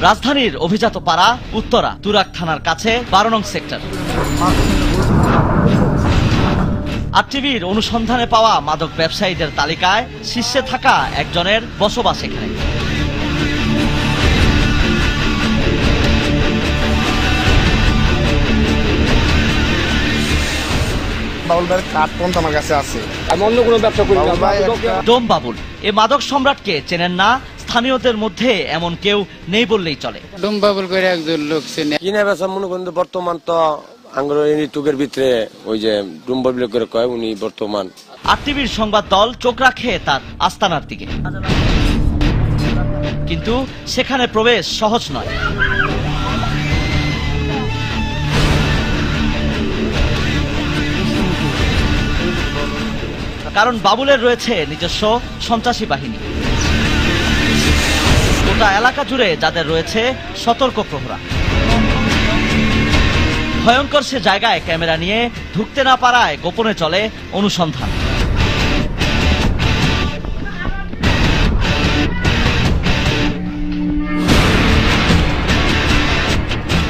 রাজধানীর অভিজাত পাড়া উত্তরা তুরাক থানার কাছে বারো নং সেক্টর। আর টিভির অনুসন্ধানে পাওয়া মাদক ব্যবসায়ীদের তালিকায় শীর্ষে থাকা একজনের বসবাস এখানে। বাউল ভাইয়ের কার্ড পর্যন্ত আমার কাছে আছে। আমি অন্য কোনো ব্যবসা করি না। বাবুল ভাই একটা- ডোম বাবুল এ মাদক সম্রাটকে চেনেন না স্থানীয়দের মধ্যে এমন কেউ নেই বললেই চলে। ডুম বাবুল করে একজন লোক চেনে। কিনে বেচা মনে করেন বর্তমান তো আঙ্গুর ইউনিটুকের ভিতরে ওই যে ডুম্বর করে কয় উনি বর্তমান। আর টিভির সংবাদ দল চোখ রাখে তার আস্তানার দিকে। কিন্তু সেখানে প্রবেশ সহজ নয়। কারণ বাবুলের রয়েছে নিজস্ব সন্ত্রাসী বাহিনী। গোটা এলাকা জুড়ে যাদের রয়েছে সতর্ক প্রহরা। ভয়ঙ্কর সে জায়গায় ক্যামেরা নিয়ে ঢুকতে না পারায় গোপনে চলে অনুসন্ধান।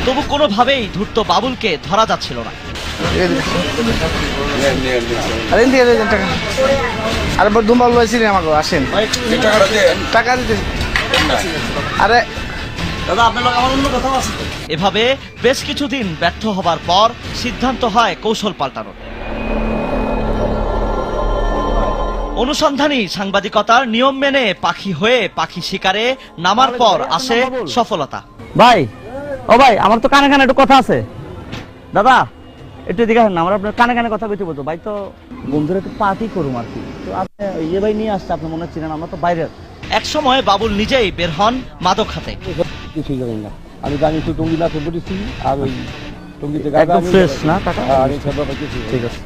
তবু কোনোভাবেই ধূর্ত বাবুলকে ধরা যাচ্ছিল না। আরে দিয়ে দেন টাকা আরে দুম বাউল ভাই ছিলেন আমাকে আসেন টাকা দিতে আরে দাদা আপনার লোক আমার অন্য কথাও আছে। এভাবে বেশ কিছুদিন ব্যর্থ হবার পর সিদ্ধান্ত হয় কৌশল পাল্টানোর। অনুসন্ধানী সাংবাদিকতার নিয়ম মেনে পাখি হয়ে পাখি শিকারে নামার পর আসে সফলতা। ভাই ও ভাই আমার তো কানে কানে একটু কথা আছে। দাদা একটু এদিকে আসেন না, আমরা আপনার কানে কানে কথা কইতে বলতো ভাই তো বন্ধুরা একটু পার্টি করুম আর কি। তো আপনি ইয়ে ভাই নিয়ে আসছে আপনার মনে হচ্ছে না আমরা তো বাইরে এক সময় বাবুল নিজেই বের হন মাদক খাতে। কিছুই জানি না? আমি জানি তো টঙ্গি নাচে পড়েছি আর ওই টঙ্গিতে গাড়ি ফ্রেশ না টাকা কিছু ঠিক আছে।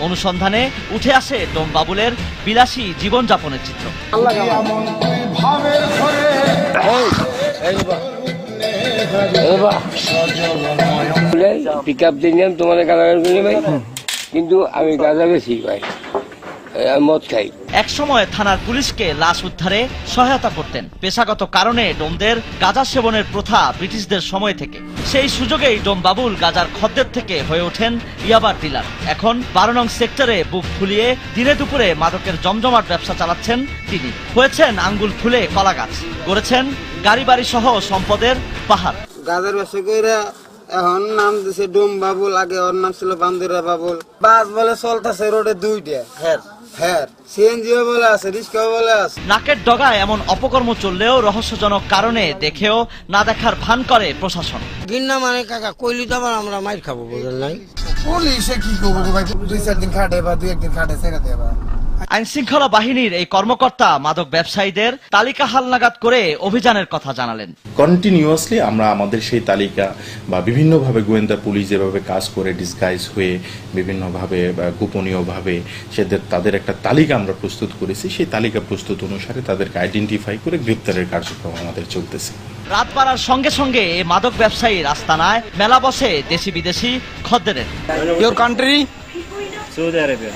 অনুসন্ধানে উঠে আসে ডোম বাবুলের বিলাসী জীবনযাপনের চিত্র। পিক আপ দিয়ে ভাই কিন্তু আমি গাঁজা বেশি আমি মদ খাই। একসময় থানার পুলিশকে লাশ উদ্ধারে সহায়তা করতেন। পেশাগত কারণে ডোমদের গাঁজা সেবনের প্রথা ব্রিটিশদের সময় থেকে। সেই সুযোগেই ডোম বাবুল গাজার খদ্দের থেকে হয়ে ওঠেন ইয়াবার ডিলার। এখন বারো নং সেক্টরে বুক ফুলিয়ে দিনে দুপুরে মাদকের জমজমাট ব্যবসা চালাচ্ছেন তিনি। হয়েছেন আঙ্গুল ফুলে কলা গাছ। গড়েছেন গাড়ি বাড়ি সহ সম্পদের পাহাড়। গাজার ব্যবসা কইরা এখন নাম দিছে ডুম বাবুল আগে ওর নাম ছিল বান্দুরা বাবুল। বাস বলে চলতেছে রোডে দুইটা। হ্যাঁ। হ্যাঁ সিএনজিও বলে আছে রিক্সাও বলে আছে। নাকের ডগায় এমন অপকর্ম চললেও রহস্যজনক কারণে দেখেও না দেখার ভান করে প্রশাসন। গিন্না মানে কাকা কইলি তো আবার আমরা মাইর খাব বুঝলেন নাই? পুলিশে কি করব ভাই? দুই চার দিন খাটে বা দুই একদিন খাটে সেটা দেবা আইন শৃঙ্খলা বাহিনীর এই কর্মকর্তা মাদক ব্যবসায়ীদের তালিকা হালনাগাদ করে অভিযানের কথা জানালেন। কন্টিনিউয়াসলি আমরা আমাদের সেই তালিকা বা বিভিন্নভাবে গোয়েন্দা পুলিশ যেভাবে কাজ করে ডিসগাইজ হয়ে বিভিন্নভাবে বা গোপনীয়ভাবে সেদের তাদের একটা তালিকা আমরা প্রস্তুত করেছি। সেই তালিকা প্রস্তুত অনুসারে তাদেরকে আইডেন্টিফাই করে গ্রেপ্তারের কার্যক্রম আমাদের চলতেছে। রাত পাড়ার সঙ্গে সঙ্গে এই মাদক ব্যবসায়ীর আস্তানায় মেলা বসে দেশি বিদেশি খদ্দেরের। Your country Saudi Arabia